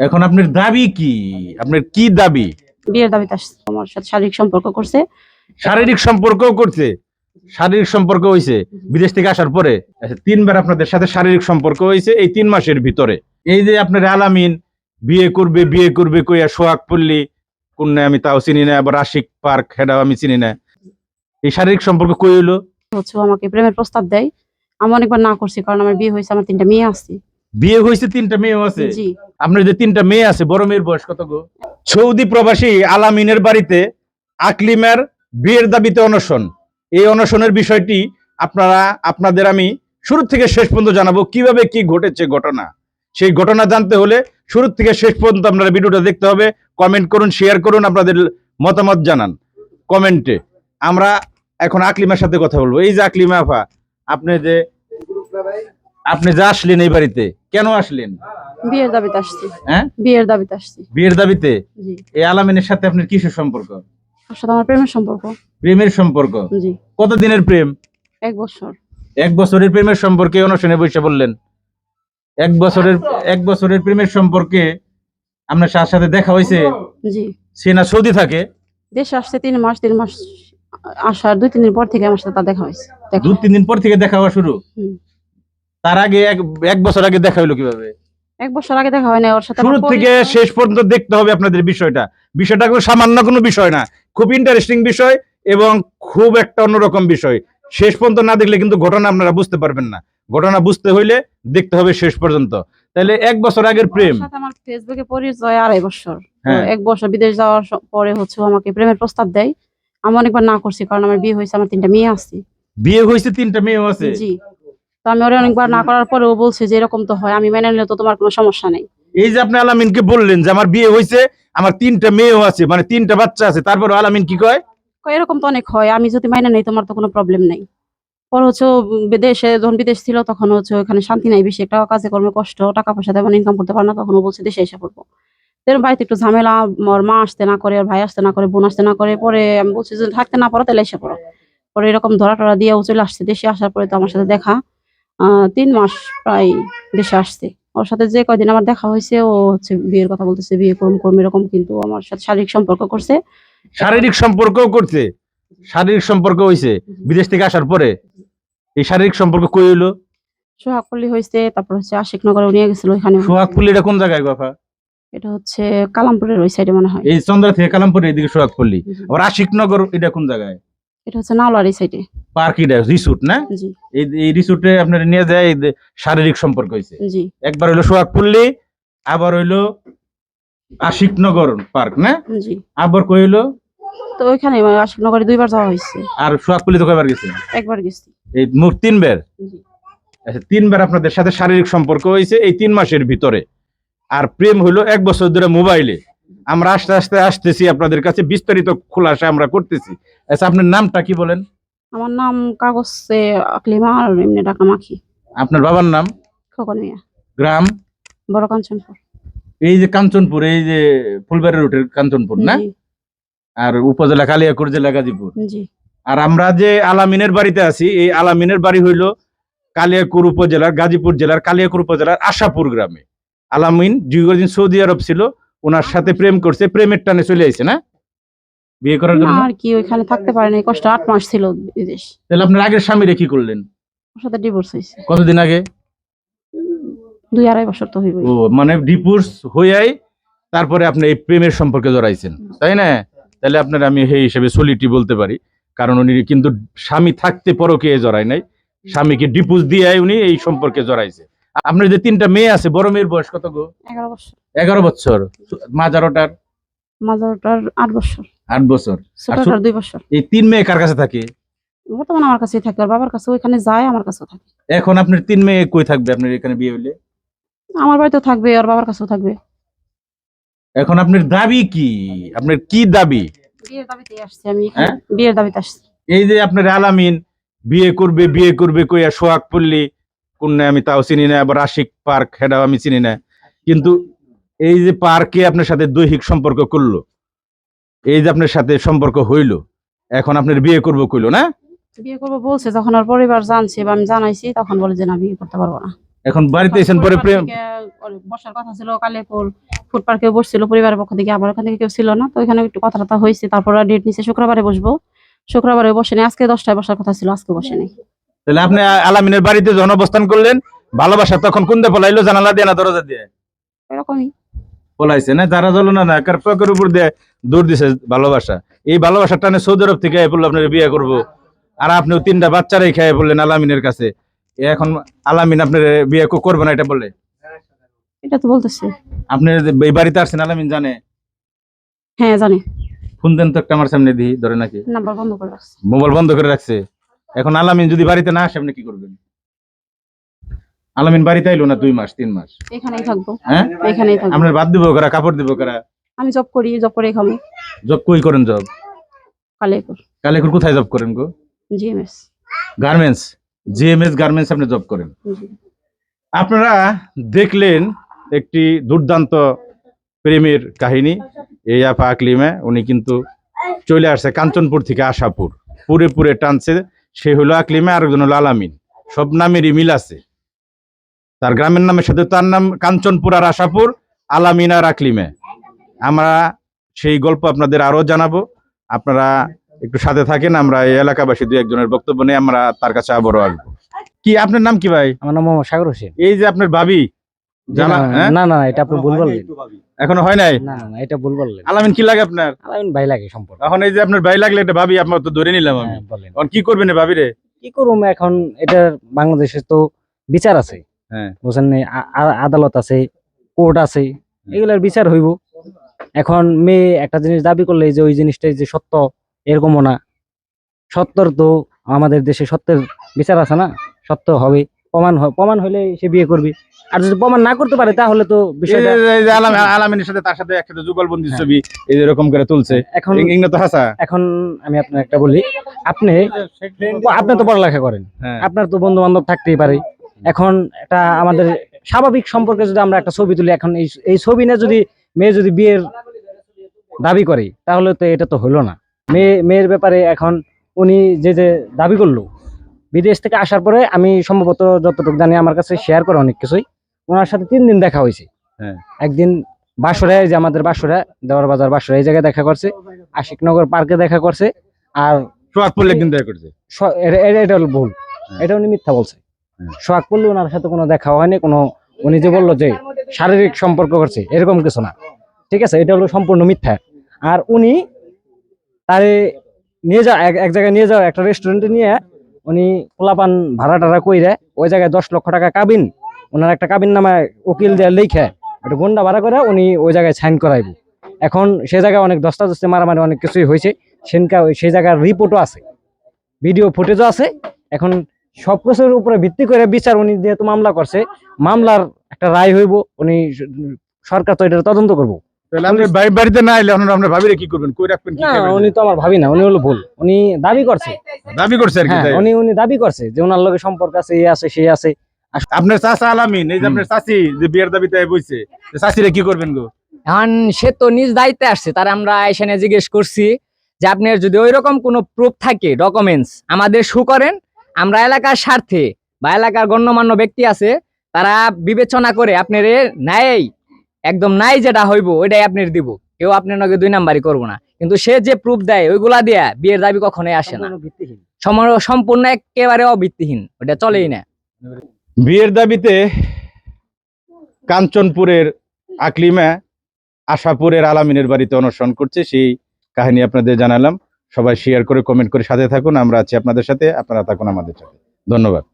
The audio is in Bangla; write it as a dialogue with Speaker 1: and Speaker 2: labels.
Speaker 1: এখন আপনার দাবি কি? আপনার কি দাবি?
Speaker 2: বিয়ের দাবিতে আসছে। আমার সাথে শারীরিক সম্পর্ক করছে।
Speaker 1: শারীরিক সম্পর্ক করছে। শারীরিক সম্পর্ক হয়েছে বিদেশ থেকে আসার পরে। আচ্ছা, তিনবার আপনাদের সাথে শারীরিক সম্পর্ক হয়েছে এই তিন মাসের ভিতরে। এই যে আপনার আলামিন বিয়ে করবে বিয়ে করবে কইয়া সোহাগ পল্লী কন্যা আমি তাও চিনি না আবার আশিক পার্ক হেডাও আমি চিনি না। এই শারীরিক সম্পর্ক কই হলো
Speaker 2: হচ্ছে আমাকে প্রেমের প্রস্তাব দেয়। আমি অনেকবার না করছি কারণ আমার বিয়ে হয়েছে আমার তিনটা মেয়ে আছে।
Speaker 1: বিয়ে হয়েছে তিনটা মেয়েও আছে। আপনার যে তিনটা মেয়ে আছে বড় মেয়ের বয়স কত গো? সৌদি প্রবাসী আলামিনের বাড়িতে আকলিমার বিয়ের দাবিতে অনশন। এই অনশনের বিষয়টি আপনারা আপনাদের আমি শুরু থেকে শেষ পর্যন্ত জানাব কীভাবে কি ঘটেছে ঘটনা। সেই ঘটনা জানতে হলে শুরু থেকে শেষ পর্যন্ত আপনারা ভিডিওটা দেখতে হবে কমেন্ট করুন শেয়ার করুন আপনাদের মতামত জানান কমেন্টে। আমরা এখন আকলিমার সাথে কথা বলব। এই যে আকলিমা আফা আপনি যে আপনি যা আসলেন এই বাড়িতে কেন আসলেন?
Speaker 2: বিয়ের দাবিতে আসছি।
Speaker 1: হ্যাঁ?
Speaker 2: বিয়ের দাবিতে আসছি।
Speaker 1: বিয়ের দাবিতে?
Speaker 2: জি।
Speaker 1: এই আলামিনের সাথে আপনার কিসের সম্পর্ক
Speaker 2: ওর সাথে আমার প্রেমের সম্পর্ক।
Speaker 1: প্রেমের সম্পর্ক?
Speaker 2: জি।
Speaker 1: কত দিনের প্রেম?
Speaker 2: এক বছর।
Speaker 1: এক বছরের প্রেমের সম্পর্কে অনুষ্ঠানে বসে বললেন। এক বছরের এক বছরের প্রেমের সম্পর্কে আপনার সার সাথে দেখা হয়েছে?
Speaker 2: জি।
Speaker 1: সে না সৌদি থাকে?
Speaker 2: দেশে আসছে তিন মাস তিন মাস আসার দুই তিন দিন পর থেকে আমার সাথে দেখা হয়েছে। দেখা
Speaker 1: দু তিন দিন পর থেকে দেখা হওয়া শুরু। তার আগে এক এক বছর আগে দেখা হলো কীভাবে?
Speaker 2: এক বছর আগে দেখা হয় না ওর সাথে
Speaker 1: শুরু থেকে শেষ পর্যন্ত দেখতে হবে আপনাদের বিষয়টা। বিষয়টা কোনো সামান্য কোনো বিষয় না খুব ইন্টারেস্টিং বিষয় এবং খুব একটা অন্যরকম বিষয়। শেষ পর্যন্ত না দেখলে কিন্তু ঘটনা আপনারা বুঝতে পারবেন না। ঘটনা বুঝতে হইলে দেখতে হবে শেষ পর্যন্ত। তাহলে এক বছর আগের প্রেম।
Speaker 2: আমার ফেসবুকে পরিচয় আড়াই বছর।
Speaker 1: হ্যাঁ।
Speaker 2: এক বছর বিদেশ যাওয়ার পরে হচ্ছে আমাকে প্রেমের প্রস্তাব দেয়। আমি অনেকবার না করছি কারণ আমার বিয়ে হয়েছে আমার তিনটা মেয়ে আছে।
Speaker 1: বিয়ে হয়েছে তিনটা মেয়েও আছে?
Speaker 2: জি। তো আমি ওরা অনেকবার না করার পরে ও বলছে যে এরকম তো হয় আমি মেনে নিলে তো তোমার কোনো সমস্যা নেই।
Speaker 1: এই যে আপনি আলামিনকে বললেন যে আমার বিয়ে হয়েছে আমার তিনটা মেয়েও আছে মানে তিনটা বাচ্চা আছে তারপর আলামিন কি কয়?
Speaker 2: কয়, এরকম তো অনেক হয় আমি যদি মাইনে নেই তোমার তো কোনো প্রবলেম নেই। পর হচ্ছে বিদেশে যখন বিদেশ ছিল তখন হচ্ছে ওখানে শান্তি নাই বেশি একটা কাজে কর্মে কষ্ট টাকা পয়সা তেমন ইনকাম করতে পারে না তখন ও বলছে দেশে এসে পড়ব। এরকম বাড়িতে একটু ঝামেলা আমার মা আসতে না করে ওর ভাই আসতে না করে বোন আসতে না করে পরে আমি বলছি যে থাকতে না পারো তাহলে এসে পড়ো। পরে এরকম ধরা টরা দিয়ে ও চলে আসছে দেশে আসার পরে তো আমার সাথে দেখা। তিন মাস প্রায় দেশে আসছে। ওর সাথে যে কয়দিন আমার দেখা হয়েছে ও হচ্ছে বিয়ের কথা বলতেছে বিয়ে করুম করুম এরকম কিন্তু আমার সাথে শারীরিক সম্পর্ক করছে।
Speaker 1: শারীরিক সম্পর্কও করছে। শারীরিক সম্পর্ক হয়েছে বিদেশ থেকে আসার পরে। এই শারীরিক সম্পর্ক কই হইল?
Speaker 2: সোহাগপল্লী হয়েছে তারপর হচ্ছে আশিক নগরে নিয়ে গেছিল ওইখানে।
Speaker 1: সোহাগপল্লী এটা কোন জায়গায় বাবা
Speaker 2: এটা হচ্ছে কালামপুরের ওই সাইডে মনে হয়।
Speaker 1: এই চন্দ্রা থেকে কালামপুর এইদিকে সোহাগপল্লী আবার আশিকনগর এটা কোন জায়গায়?
Speaker 2: এটা হচ্ছে নাওলার এই সাইডে
Speaker 1: পার্ক এটা রিসোর্ট না? এই এই রিসোর্টে আপনার নিয়ে যায় শারীরিক সম্পর্ক হয়েছে একবার হইল সোহাগপল্লী আবার হইল আশিকনগর পার্ক না? আবার কই হইল?
Speaker 2: তো ওইখানে আশিক নগরে দুইবার যাওয়া হয়েছে
Speaker 1: আর সোহাগপল্লী তো কয়বার গেছে
Speaker 2: একবার গেছি।
Speaker 1: এই মোট তিনবার? আচ্ছা তিনবার আপনাদের সাথে শারীরিক সম্পর্ক হয়েছে এই তিন মাসের ভিতরে। আর প্রেম হলো এক বছর ধরে মোবাইলে। আমরা আস্তে আস্তে আসতেছি আপনাদের কাছে বিস্তারিত খোলাসা আমরা করতেছি। আচ্ছা আপনার নামটা কি বলেন?
Speaker 2: আমার নাম কাগজে আকলিমা আর এমনি ডাকা মাখি
Speaker 1: আপনার বাবার নাম?
Speaker 2: খোকন মিয়া।
Speaker 1: গ্রাম?
Speaker 2: বড় কাঞ্চনপুর।
Speaker 1: এই যে কাঞ্চনপুর এই যে ফুলবাড়ি রুটের কাঞ্চনপুর না?
Speaker 2: জি।
Speaker 1: আর উপজেলা কালিয়াকুর জেলা গাজীপুর।
Speaker 2: জি।
Speaker 1: আর আমরা যে আলামিনের বাড়িতে আছি এই আলামিনের বাড়ি হইল কালিয়াকুর উপজেলার গাজীপুর জেলার কালিয়াকুর উপজেলার আশাপুর গ্রামে। আলামিন দুই দীর্ঘদিন সৌদি আরব ছিল ওনার সাথে প্রেম করছে প্রেমের টানে চলে আইছে না? বিয়ে করার জন্য?
Speaker 2: আর কি ওইখানে থাকতে পারেনি কষ্ট আট মাস ছিল বিদেশ।
Speaker 1: তাহলে আপনার আগের স্বামীরে কি করলেন?
Speaker 2: ওর সাথে ডিভোর্স হয়েছে।
Speaker 1: কতদিন আগে?
Speaker 2: দুই আড়াই বছর তো
Speaker 1: ও মানে ডিভোর্স হইয়াই তারপরে আপনি এই প্রেমের সম্পর্কে জড়াইছেন তাই না? তাহলে আপনার আমি সেই হিসেবে সলিটি বলতে পারি কারণ উনি কিন্তু স্বামী থাকতে পরকে জড়ায় নাই স্বামীকে ডিপুজ দিয়ে উনি এই সম্পর্কে জড়াইছে। আপনার যে তিনটা মেয়ে আছে বড় মেয়ের বয়স কত গো?
Speaker 2: এগারো বছর।
Speaker 1: এগারো বছর। মাজারোটার
Speaker 2: আট বছর।
Speaker 1: আট বছর।
Speaker 2: ছোটটার দুই বছর।
Speaker 1: এই তিন মেয়ে কার কাছে থাকে?
Speaker 2: বর্তমানে আমার কাছেই থাকে বাবার কাছে ওইখানে যায় আমার কাছেও থাকে।
Speaker 1: এখন আপনার তিন মেয়ে কই থাকবে? আপনার এখানে বিয়ে হইলে?
Speaker 2: আমার বাড়িতেও থাকবে ওর বাবার কাছেও থাকবে।
Speaker 1: এখন আপনার দাবি কি? আপনার কি দাবি?
Speaker 2: বিয়ের দাবিতে আসছি আমি।
Speaker 1: হ্যাঁ?
Speaker 2: বিয়ের দাবিতে আসছি।
Speaker 1: এই যে আপনার আলামিন বিয়ে করবে বিয়ে করবে কইয়া সোহাগ পল্লী কন্যা আমি তাও চিনি না আবার আশিক পার্ক হেডাও আমি চিনি না। কিন্তু এই যে পার্কে আপনার সাথে দৈহিক সম্পর্ক করল এই যে আপনার সাথে সম্পর্ক হইল এখন আপনার বিয়ে করব কইলো না?
Speaker 2: বিয়ে করব বলছে যখন ওর পরিবার জানছে বা আমি জানাইছি তখন বলে যে না বিয়ে করতে পারব না।
Speaker 1: এখন বাড়িতে এসেন পরে প্রেম
Speaker 2: বসার কথা ছিল কালেপুর ফুড পার্কে বসছিল পরিবারের পক্ষ থেকে আমার ওখান থেকে কেউ ছিল না। তো ওইখানে একটু কথা টথা হয়েছে তারপর ডেট নিচে শুক্রবারে বসবো। শুক্রবারে বসে নেই আজকে দশটায় বসার কথা ছিল আজকে বসে নেই।
Speaker 1: তাহলে আপনি আলামিনের বাড়িতে যখন অবস্থান করলেন ভালোবাসা তখন কোন দিয়ে পলাইলো জানালা দিয়ে না দরজা দিয়ে?
Speaker 2: এরকমই
Speaker 1: পলাইছে। না যারা জ্বলো না না কার পকের উপর দিয়ে দূর দিছে ভালোবাসা। এই ভালোবাসার টানে সৌদি আরব থেকে বলল আপনার বিয়ে করব। আর আপনি তিনটা বাচ্চারাই খেয়ে বললেন আলামিনের কাছে। এখন আলামিন আপনার বিয়ে করবে না এটা বলে
Speaker 2: এটা তো বলতেছে।
Speaker 1: আপনি এই বাড়িতে আসছেন আলামিন জানে?
Speaker 2: হ্যাঁ জানি।
Speaker 1: ফোন দেন তো একটা আমার সামনে দিই ধরে নাকি?
Speaker 2: নাম্বার বন্ধ করে রাখছে।
Speaker 1: মোবাইল বন্ধ করে রাখছে। এখন আলামিন যদি বাড়িতে না আসে আপনি কি করবেন? আলামিন বাড়িতে আইলো না দুই মাস তিন মাস?
Speaker 2: এখানেই থাকব।
Speaker 1: হ্যাঁ?
Speaker 2: এখানেই থাকব।
Speaker 1: আপনার বাদ দিব কারা কাপড় দিব কারা
Speaker 2: আমি জব করি জব করে খাব।
Speaker 1: জব কই করেন জব
Speaker 2: কালেপুর
Speaker 1: কালেকুর কোথায় জব করেন গো?
Speaker 2: জিএমএস
Speaker 1: গার্মেন্টস জিএমএস গার্মেন্টস আপনি জব করেন। আপনারা দেখলেন একটি দুর্দান্ত প্রেমের কাহিনী এই আপা আকলিমা উনি কিন্তু চলে আসছে কাঞ্চনপুর থেকে আশাপুর। পুরে পুরে টানছে সে হলো আকলিমা আর একজন হলো আলামিন। সব নামেরই মিল আছে। তার গ্রামের নামের সাথে তার নাম কাঞ্চনপুর আর আশাপুর আলামিন আর আমরা সেই গল্প আপনাদের আরও জানাব। আপনারা একটু সাথে থাকেন আমরা এই এলাকাবাসী দু একজনের বক্তব্য নিয়ে আমরা তার কাছে আবারও আসব। কি আপনার নাম কি ভাই?
Speaker 3: আমার নাম মোহাম্মদ সাগর হোসেন।
Speaker 1: এই যে আপনার ভাবি
Speaker 3: না,
Speaker 1: হ্যাঁ?
Speaker 3: না না এটা আপনি ভুল বললেন।
Speaker 1: এখনও হয় নাই?
Speaker 3: না না, না এটা ভুল বললেন।
Speaker 1: আলামিন কি লাগে আপনার?
Speaker 3: আলামিন ভাই লাগে সম্পর্ক।
Speaker 1: এখন এই যে আপনার ভাই লাগলে এটা ভাবি আপনার তো ধরে নিলাম আমি।
Speaker 3: হ্যাঁ,
Speaker 1: এখন কি করবেন ভাবি রে
Speaker 3: কি করুম এখন? এটার বাংলাদেশে তো বিচার আছে। বুঝছেন নি? আ- আ- আদালত আছে কোর্ট আছে এগুলার বিচার হইব। এখন মেয়ে একটা জিনিস দাবি করলে যে ওই জিনিসটাই যে সত্য এরকমও না। সত্যর তো আমাদের দেশে সত্যের বিচার আছে না? সত্য হবে প্রমাণ প্রমাণ হলে সে বিয়ে করবে। আর যদি প্রমাণ না করতে পারে তাহলে তো বিষয়টা
Speaker 1: আলামিনের সাথে তার সাথে একসাথে যুগলবন্দি
Speaker 3: হ্যাঁ।
Speaker 1: ছবি এই যে এরকম করে তুলছে।
Speaker 3: এখন
Speaker 1: তো হাসা।
Speaker 3: এখন আমি আপনার একটা বলি আপনি আপনি তো পড়ালেখা করেন।
Speaker 1: হ্যাঁ।
Speaker 3: আপনার তো বন্ধু বান্ধব থাকতেই পারে। এখন একটা আমাদের স্বাভাবিক সম্পর্কে যদি আমরা একটা ছবি তুলি এখন এই এই ছবি নিয়ে যদি মেয়ে যদি বিয়ের দাবি করে তাহলে তো এটা তো হলো না। মেয়ে মেয়ের ব্যাপারে এখন উনি যে যে দাবি করল বিদেশ থেকে আসার পরে আমি সম্ভবত যতটুকু জানি আমার কাছে শেয়ার করে অনেক কিছুই। ওনার সাথে তিন দিন দেখা হয়েছে।
Speaker 1: হ্যাঁ।
Speaker 3: একদিন বাসরে যে আমাদের বাসরা দেওয়ার বাজার বাসরা এই জায়গায় দেখা করছে। আশিকনগর পার্কে দেখা করছে। আর
Speaker 1: সোয়াদ একদিন দেখা করছে।
Speaker 3: এটা- হলো ভুল। এটা উনি মিথ্যা বলছে। সোহাগ করলে ওনার সাথে কোনো দেখা হয়নি, কোনো, উনি যে বলল যে শারীরিক সম্পর্ক করছে, এরকম কিছু না। ঠিক আছে? এটা হলো সম্পূর্ণ মিথ্যা। আর উনি তারে নিয়ে যাওয়া, এক এক জায়গায় নিয়ে যাওয়া, একটা রেস্টুরেন্টে নিয়ে উনি পোলাপান ভাড়া টাড়া কইরে ওই জায়গায় দশ লক্ষ টাকা কাবিন, ওনার একটা কাবিন নামে উকিল দেওয়া লিখে একটা গন্ডা ভাড়া করে উনি ওই জায়গায় সাইন করাইব। এখন সে জায়গায় অনেক দস্তা দস্তি মারামারি অনেক কিছুই হয়েছে সেনকা সেই জায়গার রিপোর্টও আছে ভিডিও ফুটেজও আছে। এখন সব কিছুর উপরে ভিত্তি করে বিচার উনি যেহেতু মামলা করছে মামলার একটা রায় হইব উনি সরকার তো এটা তদন্ত করব।
Speaker 1: তাহলে আপনি ভাই বাড়িতে না এলে এখন ভাবিরে কি করবেন? কই রাখবেন কি
Speaker 3: না
Speaker 1: খাবেন?
Speaker 3: উনি তো আমার ভাবি না উনি হলো ভুল। উনি দাবি করছে।
Speaker 1: দাবি করছে আর কি
Speaker 3: হ্যাঁ উনি উনি দাবি করছে যে ওনার লগে সম্পর্ক আছে এই আছে সেই আছে।
Speaker 1: আপনার চাচা আলামিন এই যে আপনার চাচি যে বিয়ের দাবিতে বইছে চাচিরে কি করবেন গো?
Speaker 4: এখন সে তো নিজ দায়িত্বে আসছে তার আমরা এখানে জিজ্ঞেস করছি যে আপনার যদি ওই রকম কোনো প্রুফ থাকে ডকুমেন্টস আমাদের শু করেন আমরা এলাকার স্বার্থে বা এলাকার গণ্যমান্য ব্যক্তি আছে তারা বিবেচনা করে আপনার নাই একদম নাই যেটা হইব ওইটাই আপনার দিব। কেউ আপনার নগে দুই নাম্বারই করব না। কিন্তু সে যে প্রুফ দেয় ওইগুলা দিয়া বিয়ের দাবি কখনোই আসে না।
Speaker 3: সম্পূর্ণ ভিত্তিহীন।
Speaker 4: সম- সম্পূর্ণ একেবারে অভিত্তিহীন। ওটা চলেই না।
Speaker 1: বিয়ের দাবিতে কাঞ্চনপুরের আকলিমা আশাপুরের আলামিনের বাড়িতে অনশন করছে সেই কাহিনী আপনাদের জানালাম। সবাই শেয়ার করে কমেন্ট করে সাথে থাকুন। আমরা আছি আপনাদের সাথে, আপনারা থাকুন আমাদের সাথে। ধন্যবাদ।